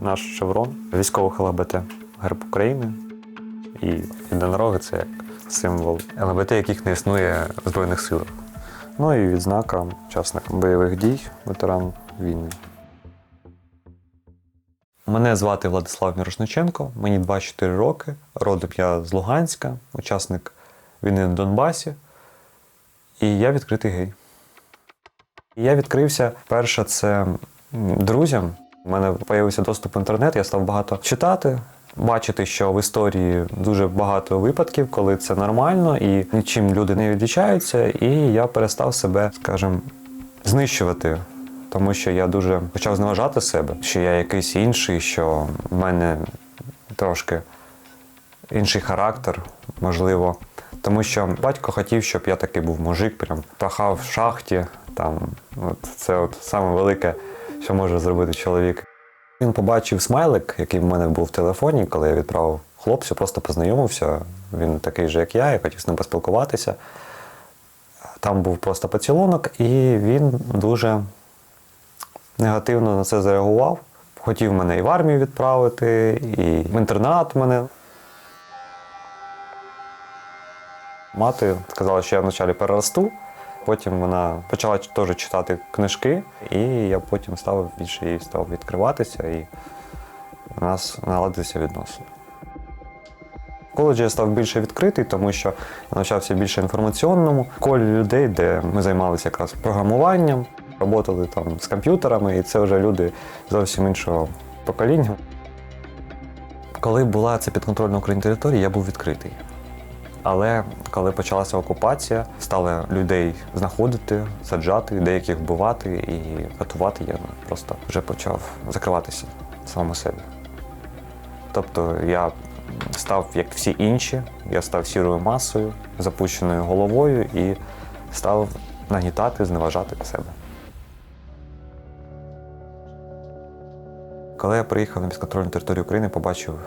Наш шеврон військових ЛГБТ, герб України і єдинороги це як символ ЛГБТ, яких не існує в Збройних силах. Ну і відзнака учасник бойових дій, ветеран війни. Мене звати Владислав Мірошниченко, мені 24 роки. Родом я з Луганська, учасник війни на Донбасі. І я відкритий гей. Я відкрився перше це друзям. У мене з'явився доступ в інтернет, я став багато читати, бачити, що в історії дуже багато випадків, коли це нормально і нічим люди не відрічаються. І я перестав себе, скажімо, знищувати. Тому що я дуже почав зневажати себе, що я якийсь інший, що в мене трошки інший характер, можливо. Тому що батько хотів, щоб я такий був мужик, прям пахав в шахті. Там, от це от саме велике, що може зробити чоловік. Він побачив смайлик, який в мене був в телефоні, коли я відправив хлопцю, просто познайомився. Він такий же, як я, я хотів з ним поспілкуватися. Там був просто поцілунок, і він дуже негативно на це зареагував. Хотів мене і в армію відправити, і в інтернат мене. Мати сказала, що я вначалі переросту. Потім вона почала теж читати книжки, і я потім став більше їй став відкриватися, і у нас наладилися відносини. В коледжі я став більше відкритий, тому що я навчався більше інформаційному колі людей, де ми займалися якраз програмуванням, працювали там з комп'ютерами, і це вже люди зовсім іншого покоління. Коли була ця підконтрольна Україні територія, я був відкритий. Але коли почалася окупація, стали людей знаходити, саджати, деяких вбивати і катувати, я просто вже почав закриватися самому себе. Тобто я став як всі інші, я став сірою масою, запущеною головою і став нагнітати, зневажати себе. Коли я приїхав на підконтрольну територію України, побачив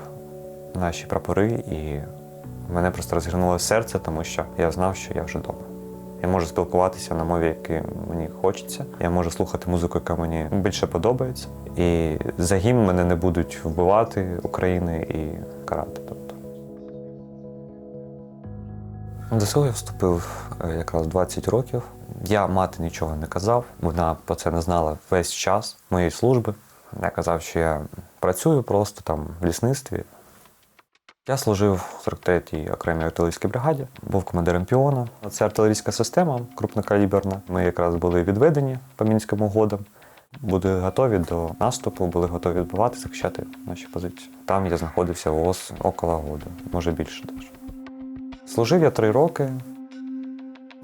наші прапори, і мене просто розгорнуло серце, тому що я знав, що я вже вдома. Я можу спілкуватися на мові, якій мені хочеться. Я можу слухати музику, яка мені більше подобається. І за гімн мене не будуть вбивати України і карати. Тобто. До цього я вступив е, якраз 20 років. Я мати нічого не казав, вона про це не знала весь час моєї служби. Я казав, що я працюю просто там в лісництві. Я служив в 43-й окремій артилерійській бригаді, був командиром піона. Це артилерійська система крупнокаліберна. Ми якраз були відведені по мінським угодам. Були готові до наступу, були готові відбувати, захищати наші позиції. Там я знаходився ООС около года, може більше навіть. Служив я три роки.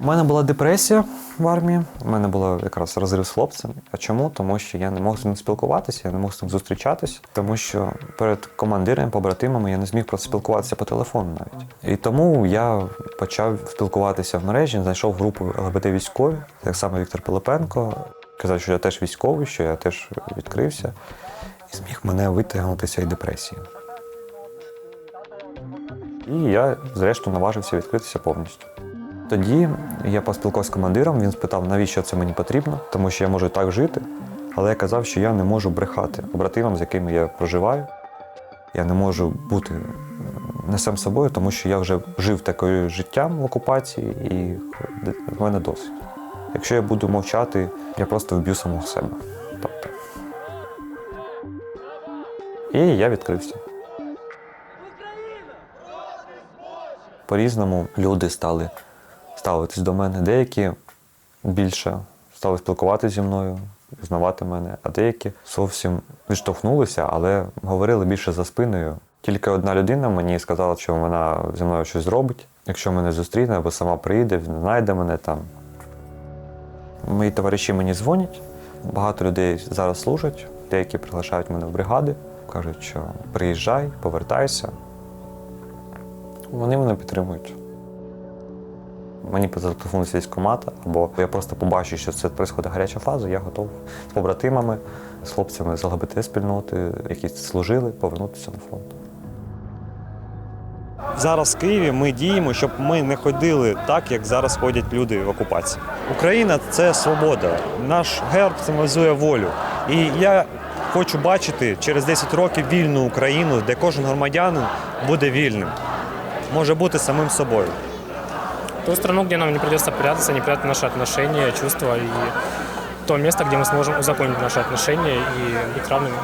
У мене була депресія в армії. У мене було якраз розрив з хлопцем. А чому? Тому що я не мог з ним спілкуватися, я не мог з ним зустрічатися, тому що перед командирами, побратимами я не зміг просто спілкуватися по телефону навіть. І тому я почав спілкуватися в мережі, знайшов групу ЛГБТ військові, так само Віктор Пилипенко. Казав, що я теж військовий, що я теж відкрився, і зміг мене витягнути з цієї депресії. І я, зрештою, наважився відкритися повністю. Тоді я поспілкувався з командиром, він спитав, навіщо це мені потрібно, тому що я можу так жити. Але я казав, що я не можу брехати побратимам, з якими я проживаю. Я не можу бути не сам собою, тому що я вже жив таким життям в окупації і в мене досить. Якщо я буду мовчати, я просто вб'ю самого себе. Тобто. І я відкрився. По-різному люди стали ставитись до мене. Деякі більше стали спілкуватися зі мною, знавати мене, а деякі зовсім відштовхнулися, але говорили більше за спиною. Тільки одна людина мені сказала, що вона зі мною щось зробить, якщо мене зустріне або сама прийде, знайде мене там. Мої товариші мені дзвонять. Багато людей зараз служать, деякі приглашають мене в бригади, кажуть, що приїжджай, повертайся. Вони мене підтримують. Мені зателефонують з військкомата, або я просто побачу, що це відбувається гаряча фаза, я готов з побратимами, з хлопцями з ЛГБТ-спільноти, які служили, повернутися на фронт. Зараз в Києві ми діємо, щоб ми не ходили так, як зараз ходять люди в окупації. Україна це свобода. Наш герб символізує волю. І я хочу бачити через 10 років вільну Україну, де кожен громадянин буде вільним, може бути самим собою ту страну, где нам не придется прятаться, не прятать наши отношения, чувства и то место, где мы сможем узаконить наши отношения и быть равными.